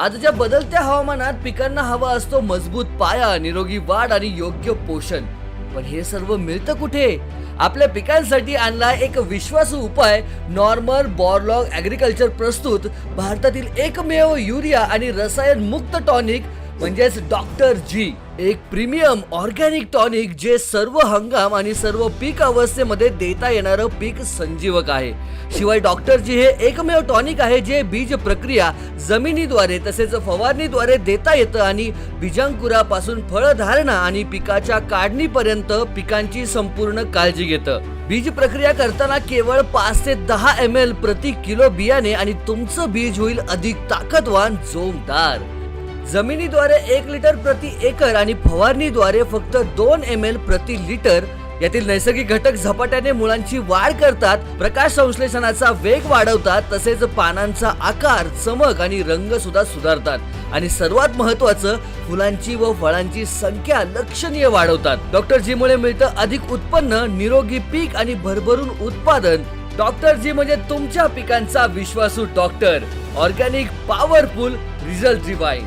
आजच्या बदलत्या हवामानात पिकांना हवा असतो मजबूत पाया निरोगी वाढ आणि योग्य पोषण. पण हे सर्व मिळतं कुठे? आपल्या पिकांसाठी आणला एक विश्वासू उपाय नॉर्मल बॉरलॉग ॲग्रिकल्चर प्रस्तुत भारतातील एकमेव युरिया आणि रसायन मुक्त टॉनिक म्हणजेच डॉक्टर जी. एक प्रीमियम ऑर्गॅनिक टॉनिक जे सर्व हंगाम आणि सर्व पीक अवस्थेमध्ये देता येणारं पीक संजीवक आहे. शिवाय डॉक्टर जी हे एकमेव टॉनिक आहे जे बीज प्रक्रिया जमिनीद्वारे तसेच फवारणीद्वारे देता येतं आणि बीजांकुरापासून फळधारणा आणि पिकाच्या काढणीपर्यंत पिकांची संपूर्ण काळजी घेतं. बीज प्रक्रिया करताना केवळ पाच ते दहा एम एल प्रति किलो बियाणे आणि तुमचं बीज होईल अधिक ताकदवान जोमदार. जमिनीद्वारे एक लिटर प्रति एकर आणि फवारणीद्वारे फक्त दोन एम एल प्रति लिटर यातील नैसर्गिक घटक झपाट्याने मुळांची वाढ करतात प्रकाश संश्लेषणाचा वेग वाढवतात तसेच पानांचा आकार चमक आणि रंग सुद्धा सुधारतात. आणि सर्वात महत्वाचं फुलांची व फळांची संख्या लक्षणीय वाढवतात. डॉक्टर जी मुळे मिळतं अधिक उत्पन्न निरोगी पीक आणि भरभरून उत्पादन. डॉक्टर जी म्हणजे तुमच्या पिकांचा विश्वासू doctor. Organic powerful result divine